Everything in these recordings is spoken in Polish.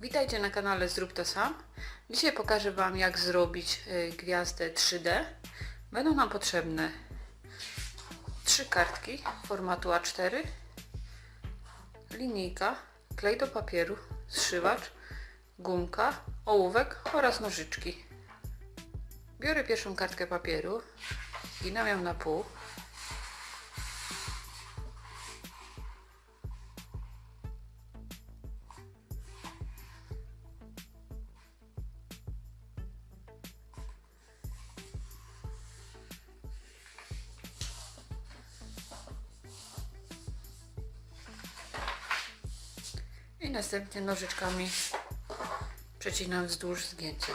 Witajcie na kanale Zrób to sam. Dzisiaj pokażę Wam jak zrobić y, gwiazdę 3D. Będą nam potrzebne trzy kartki formatu A4, linijka, klej do papieru, zszywacz, gumka, ołówek oraz nożyczki. Biorę pierwszą kartkę papieru, ginam ją na pół. I następnie nożyczkami przecinam wzdłuż zgięcia.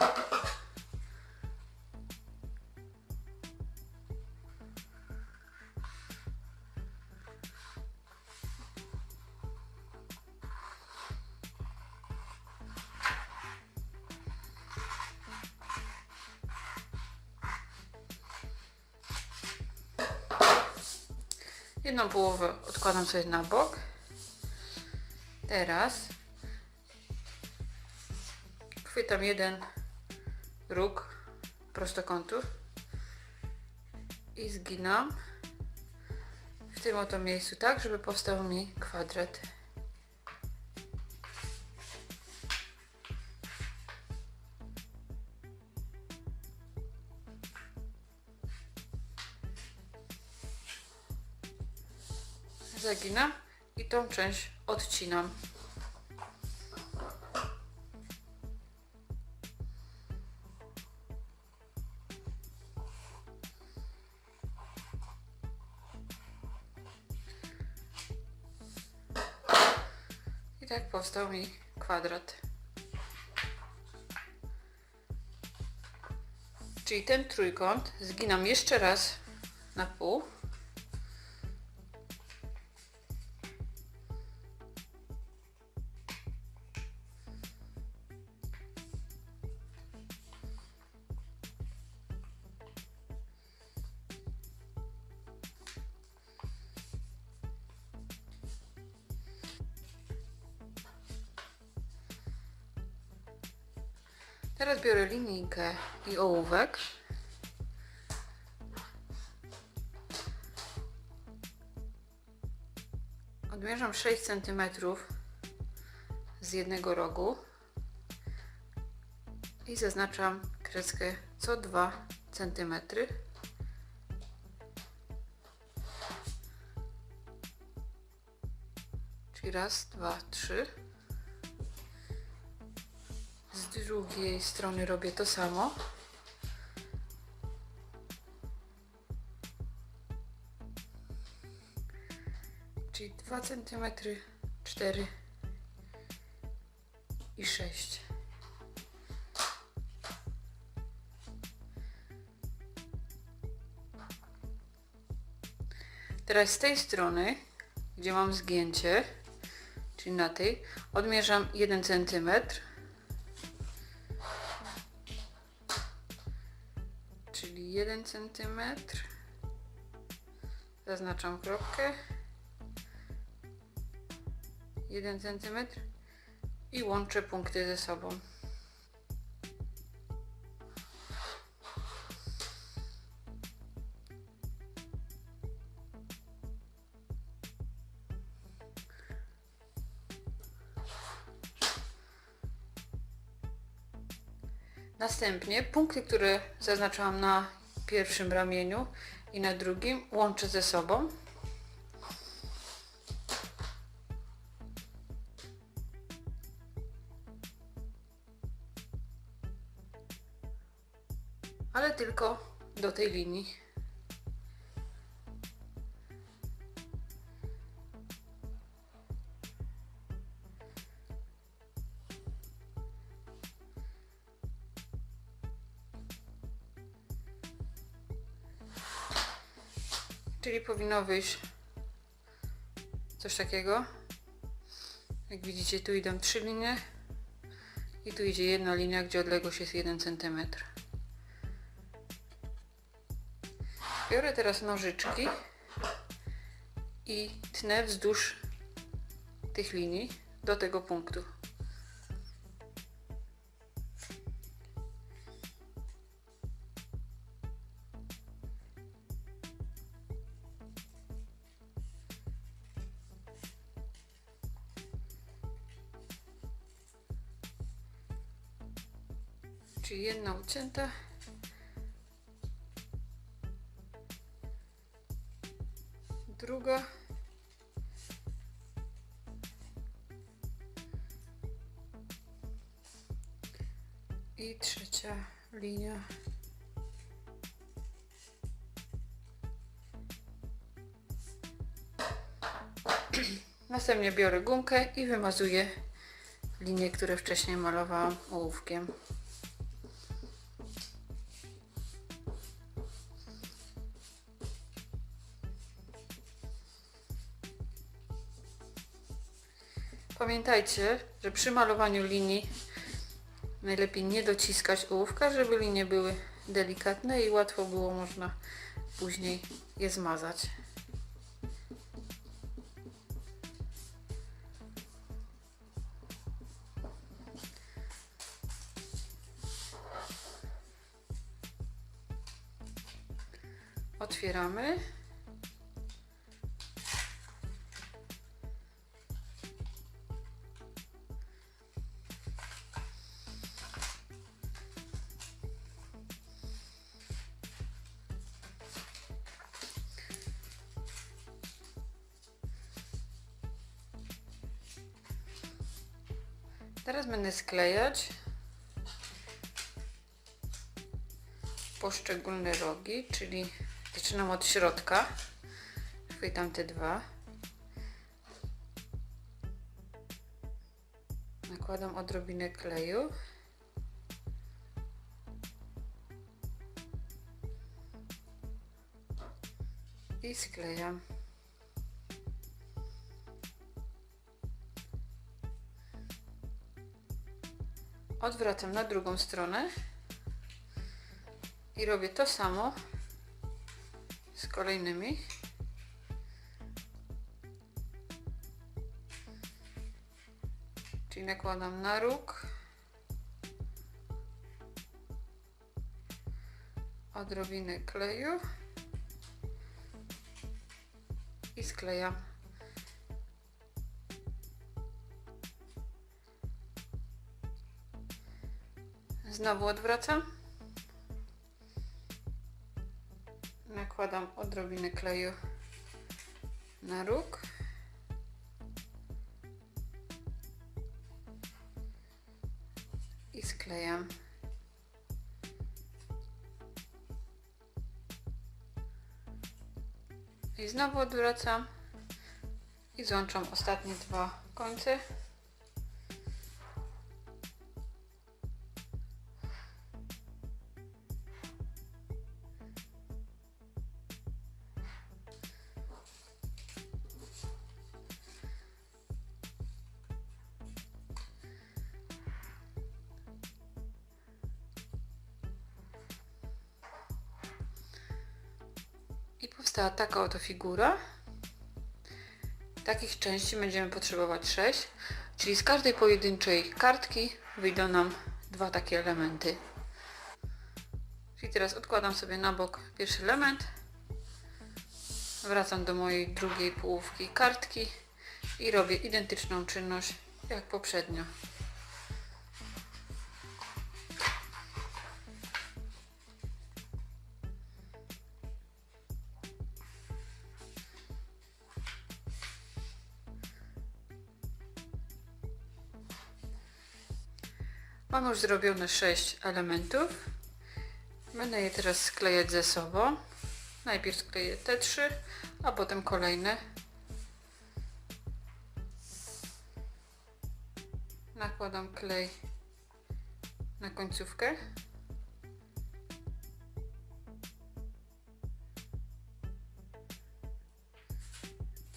Jedną połowę odkładam sobie na bok. Teraz chwytam jeden róg prostokątów i zginam w tym oto miejscu tak, żeby powstał mi kwadrat. Zaginam i tą część odcinam. I tak powstał mi kwadrat. Czyli ten trójkąt zginam jeszcze raz na pół. Teraz biorę linijkę i ołówek. Odmierzam 6 cm z jednego rogu i zaznaczam kreskę co 2 cm. Czyli raz, dwa, trzy. Z drugiej strony robię to samo. Czyli 2 cm, 4 i 6. Teraz z tej strony, gdzie mam zgięcie, czyli na tej, odmierzam 1 cm. Cm. Zaznaczam kropkę. 1 cm i łączę punkty ze sobą. Następnie punkty, które zaznaczałam na pierwszym ramieniu i na drugim łączę ze sobą. Ale tylko do tej linii. Czyli powinno wyjść coś takiego. Jak widzicie, tu idą trzy linie i tu idzie jedna linia, gdzie odległość jest 1 cm. Biorę teraz nożyczki i tnę wzdłuż tych linii do tego punktu. Czyli jedna ucięta. Druga. I trzecia linia. Następnie biorę gumkę i wymazuję linie, które wcześniej malowałam ołówkiem. Pamiętajcie, że przy malowaniu linii najlepiej nie dociskać ołówka, żeby linie były delikatne i łatwo było można później je zmazać. Otwieramy. Teraz będę sklejać poszczególne rogi, czyli zaczynam od środka. Chwytam te dwa. Nakładam odrobinę kleju. I sklejam. Odwracam na drugą stronę i robię to samo z kolejnymi. Czyli nakładam na róg. Odrobinę kleju i sklejam. Znowu odwracam. Nakładam odrobinę kleju na róg. I sklejam. I znowu odwracam i złączam ostatnie dwa końce. Powstała taka oto figura. Takich części będziemy potrzebować 6, czyli z każdej pojedynczej kartki wyjdą nam dwa takie elementy. Czyli teraz odkładam sobie na bok pierwszy element, wracam do mojej drugiej połówki kartki i robię identyczną czynność jak poprzednio. Mam już zrobione 6 elementów. Będę je teraz sklejać ze sobą. Najpierw skleję te trzy, a potem kolejne. Nakładam klej na końcówkę.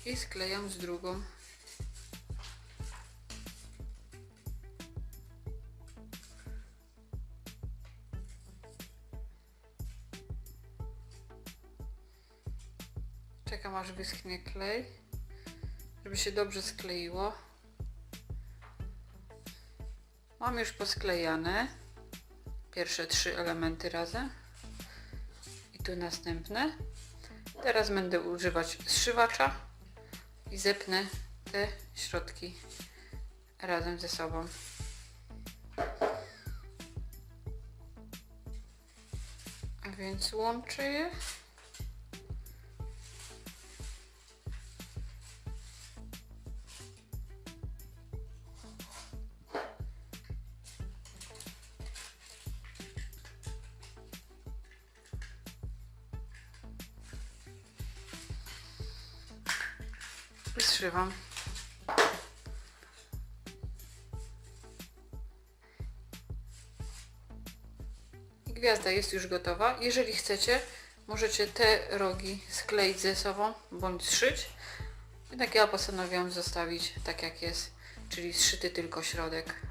I sklejam z drugą. Czekam aż wyschnie klej, żeby się dobrze skleiło. Mam już posklejane pierwsze trzy elementy razem i tu następne. Teraz będę używać zszywacza i zepnę te środki razem ze sobą. Więc łączę je. Zszywam. I Gwiazda jest już gotowa. Jeżeli chcecie, możecie te rogi skleić ze sobą bądź zszyć. Jednak ja postanowiłam zostawić tak jak jest, czyli zszyty tylko środek.